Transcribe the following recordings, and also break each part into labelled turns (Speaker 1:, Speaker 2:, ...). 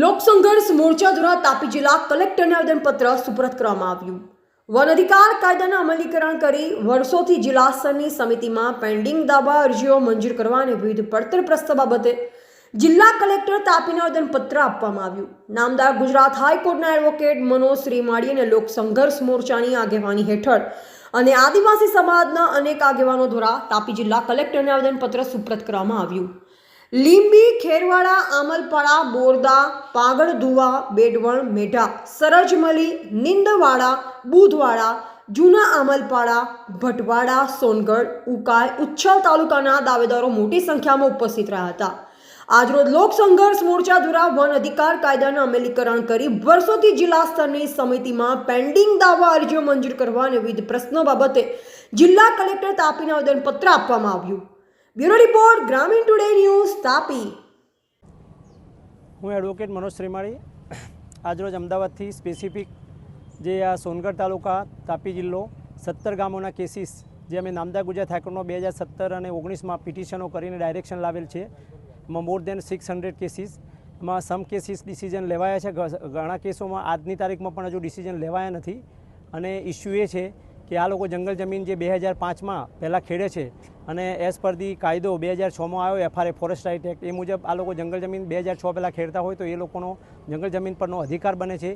Speaker 1: લોકસંઘર્ષ મોરચા દ્વારા તાપી જિલ્લા કલેક્ટરને આવેદનપત્ર સુપરત કરવામાં આવ્યું. વન અધિકાર કાયદાના અમલીકરણ કરી વર્ષોથી જિલ્લા સ્તરની સમિતિમાં પેન્ડિંગ દાવા અરજીઓ મંજૂર કરવા અને વિવિધ પડતર પ્રસ્તાવ બાબતે જિલ્લા કલેક્ટર તાપીને આવેદનપત્ર આપવામાં આવ્યું. નામદાર ગુજરાત હાઈકોર્ટના એડવોકેટ મનોજ શ્રીમાળી અને લોક સંઘર્ષ મોરચાની આગેવાની હેઠળ અને આદિવાસી સમાજના અનેક આગેવાનો દ્વારા તાપી જિલ્લા કલેક્ટરને આવેદનપત્ર સુપ્રત કરવામાં આવ્યું. લીંબી, ખેરવાડા આમલપાડા બોરદા, પાગળ ધુવા, બેડવણ, મેઢા, સરજમલી, નિંદવાડા, બુધવાડા, જૂના આમલપાડા ભટવાડા, સોનગઢ, ઉકાઈ, ઉચ્છલ તાલુકાના દાવેદારો મોટી સંખ્યામાં ઉપસ્થિત રહ્યા હતા. આજરોજ લોક સંઘર્ષ મોરચા દ્વારા વન અધિકાર કાયદાના અમલીકરણ કરી વર્ષોથી જિલ્લા સ્તરની સમિતિમાં પેન્ડિંગ દાવા અરજીઓ મંજૂર કરવા અને વિવિધ પ્રશ્નો બાબતે જિલ્લા કલેક્ટર તાપીને આવેદનપત્ર આપવામાં આવ્યું. Bureau report, Gramin today news, Tapi.
Speaker 2: હું એડવોકેટ મનોજ શ્રીમાળી. આજરોજ અમદાવાદથી સ્પેસિફિક જે આ સોનગઢ તાલુકા, તાપી જિલ્લો, સત્તર ગામોના કેસીસ જે અમે નામદા ગુજરાત હાઈકોર્ટમાં બે હજાર સત્તર અને ઓગણીસમાં પિટિશનો કરીને ડાયરેક્શન લાવેલ છે. એમાં more than six hundred cases એમાં સમ કેસીસ ડિસિઝન લેવાયા છે. ઘણા કેસોમાં આજની તારીખમાં પણ હજુ ડિસિઝન લેવાયા નથી. અને ઇસ્યુ એ છે કે આ લોકો જંગલ જમીન જે બે હજાર પાંચમાં પહેલાં ખેડે છે અને એઝ પર ધી કાયદો બે હજાર છમાં આવ્યો એફઆરએ ફોરેસ્ટ રાઇટ એક્ટ એ મુજબ આ લોકો જંગલ જમીન બે હજાર છ પહેલાં ખેડતા હોય તો એ લોકોનો જંગલ જમીન પરનો અધિકાર બને છે.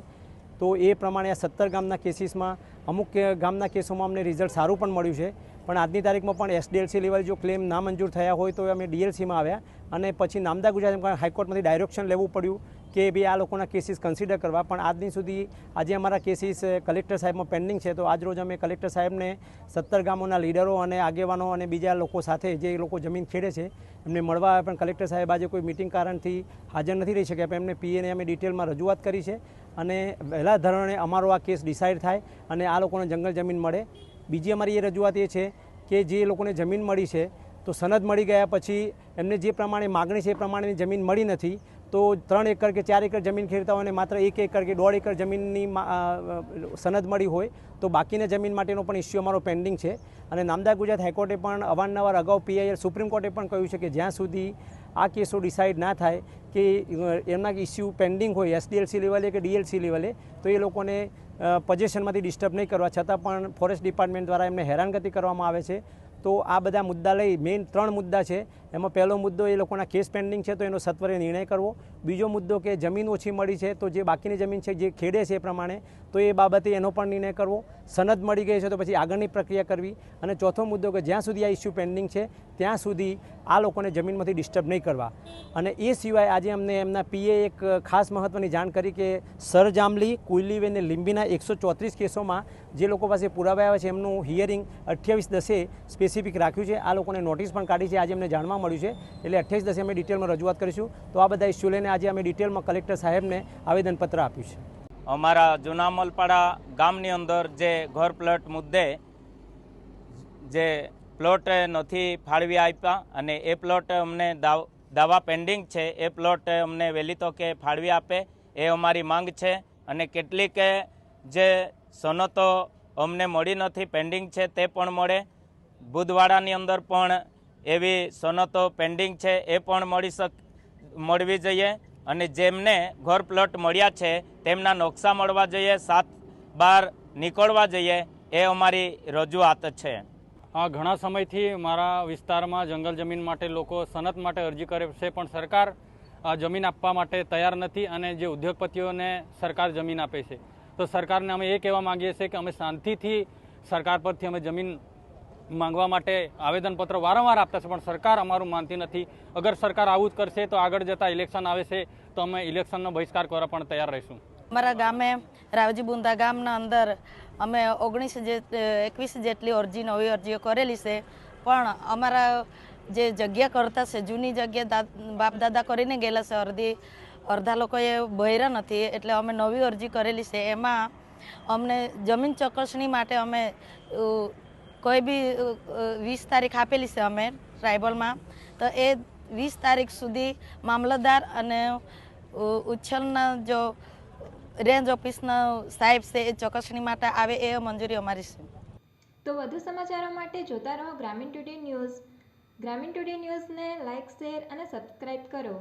Speaker 2: તો એ પ્રમાણે આ સત્તર ગામના કેસીસમાં અમુક ગામના કેસોમાં અમને રિઝલ્ટ સારું પણ મળ્યું છે. પણ આજની તારીખમાં પણ એસડીએલસી લેવલ જો ક્લેમ ના મંજૂર થયા હોય તો અમે ડીએલસીમાં આવ્યા અને પછી નામદા ગુજરાત હાઈકોર્ટમાંથી ડાયરેક્શન લેવું પડ્યું. કે ભાઈ આ લોકોના કેસીસ કન્સિડર કરવા. પણ આજની સુધી આજે અમારા કેસીસ કલેક્ટર સાહેબમાં પેન્ડિંગ છે. તો આજ રોજ અમે કલેક્ટર સાહેબને સત્તર ગામોના લીડરો અને આગેવાનો અને બીજા લોકો સાથે જે લોકો જમીન ખેડે છે, એમને મળવા પણ કલેક્ટર સાહેબ આજે કોઈ મિટિંગ કારણથી હાજર નથી રહી શક્યા. પણ એમને પીએને અમે ડિટેલમાં રજૂઆત કરી છે. અને વહેલા ધોરણે અમારો આ કેસ ડિસાઇડ થાય અને આ લોકોને જંગલ જમીન મળે. બીજી અમારી એ રજૂઆત એ છે કે જે લોકોને જમીન મળી છે, તો સનદ મળી ગયા પછી એમને જે પ્રમાણે માગણી છે એ પ્રમાણેની જમીન મળી નથી. તો ત્રણ એકર કે ચાર એકર જમીન ખેડતા હોય ને માત્ર એક એકર કે દોઢ એકર જમીનની સનદ મળી હોય, તો બાકીના જમીન માટેનો પણ ઇસ્યુ અમારો પેન્ડિંગ છે. અને નામદાર ગુજરાત હાઈકોર્ટે પણ અવારનવાર અગાઉ પીઆઈએલ સુપ્રીમ કોર્ટે પણ કહ્યું છે કે જ્યાં સુધી આ કેસો ડિસાઇડ ના થાય કે એમના ઇસ્યુ પેન્ડિંગ હોય, એસડીએલસી લેવલે કે ડીએલસી લેવલે, તો એ લોકોને પોઝિશનમાંથી ડિસ્ટર્બ નહીં કરવા. છતાં પણ ફોરેસ્ટ ડિપાર્ટમેન્ટ દ્વારા એમને હેરાનગતિ કરવામાં આવે છે. તો આ બધા મુદ્દા લઈ મેઇન ત્રણ મુદ્દા છે. એમાં પહેલો મુદ્દો એ લોકોના કેસ પેન્ડિંગ છે, તો એનો સત્વરે નિર્ણય કરવો. બીજો મુદ્દો કે જમીન ઓછી મળી છે, તો જે બાકીની જમીન છે, જે ખેડે છે એ પ્રમાણે, તો એ બાબતે એનો પણ નિર્ણય કરવો. સનદ મળી ગઈ છે, તો પછી આગળની પ્રક્રિયા કરવી. અને ચોથો મુદ્દો કે જ્યાં સુધી આ ઇસ્યુ પેન્ડિંગ છે, ત્યાં સુધી આ લોકોને જમીનમાંથી ડિસ્ટર્બ નહીં કરવા. અને એ સિવાય આજે અમને એમના પીએ એક ખાસ મહત્ત્વની જાણ કરી કે સરજામલી જાંબલી અને લીંબીના એકસો ચોત્રીસ કેસોમાં જે લોકો પાસે પુરાવા આવ્યા છે, એમનું હિયરિંગ અઠ્યાવીસ દસે સ્પેસિફિક રાખ્યું છે. આ લોકોને નોટિસ પણ કાઢી છે. આજે અમને જાણવા મળ્યું છે. એટલે અઠ્યાવીસ દસે અમે ડિટેલમાં રજૂઆત કરીશું. તો આ બધા ઇસ્યુ લઈને આજે અમે ડિટેલમાં કલેક્ટર સાહેબને આવેદનપત્ર આપ્યું છે.
Speaker 3: અમારા જૂના મલપાડા ગામની અંદર જે ઘર પ્લોટ મુદ્દે જે પ્લોટ નથી ફાળવી આપ્યા અને એ પ્લોટ અમને દાવ- પેન્ડિંગ છે. એ પ્લોટ અમને વહેલી તકે ફાળવી આપે એ અમારી માંગ છે અને કેટલીક જે સનતો અમને મળી નથી પેન્ડિંગ છે તે પણ મળે. બુધવાડાની અંદર પણ એવી સનતો પેન્ડિંગ છે એ પણ મળી શક, મળવી જોઈએ. અને જેમને ઘર પ્લોટ મળ્યા છે, તેમના નકશા મળવા જોઈએ, સાત બાર નીકળવા જોઈએ, એ અમારી રજૂઆત છે.
Speaker 4: હા ઘણા સમયથી મારા વિસ્તારમાં જંગલ જમીન માટે લોકો સનત માટે અરજી કરે છે, પણ સરકાર જમીન આપવા માટે તૈયાર નથી અને જે ઉદ્યોગપતિઓને સરકાર જમીન આપે છે. તો સરકારને અમે એ કહેવા માંગીએ છીએ કે અમે શાંતિથી સરકાર પરથી અમે જમીન માંગવા માટે આવેદનપત્ર વારંવાર આપતા છે, પણ સરકાર અમારું માનતી નથી. અગર સરકાર આવું જ કરશે તો આગળ જતાં ઇલેક્શન આવે છે, તો અમે ઇલેક્શનનો બહિષ્કાર કરવા પણ તૈયાર રહીશું.
Speaker 5: અમારા ગામે, રાવજી બુંદા ગામના અંદર અમે ઓગણીસ જે એકવીસ જેટલી અરજી, નવી અરજીઓ કરેલી છે. પણ અમારા જે જગ્યા કરતા છે, જૂની જગ્યા બાપ દાદા કરીને ગયેલા છે અડધી અડધા લોકોએ ભર્યા નથી, એટલે અમે નવી અરજી કરેલી છે. એમાં અમને જમીન ચકાસણી માટે અમે કોઈ બી વીસ તારીખ આપેલી છે અમે ટ્રાઇબલમાં તો એ વીસ તારીખ સુધી મામલતદાર અને ઉચ્છલના જો રેન્જ ઓફિસના સાહેબ છે એ ચકાસણી માટે આવે એ મંજૂરી અમારી છે.
Speaker 6: તો વધુ સમાચારો માટે જોતા રહો Gramin today news. Gramin today ન્યૂઝને લાઇક શેર અને સબસ્ક્રાઇબ કરો.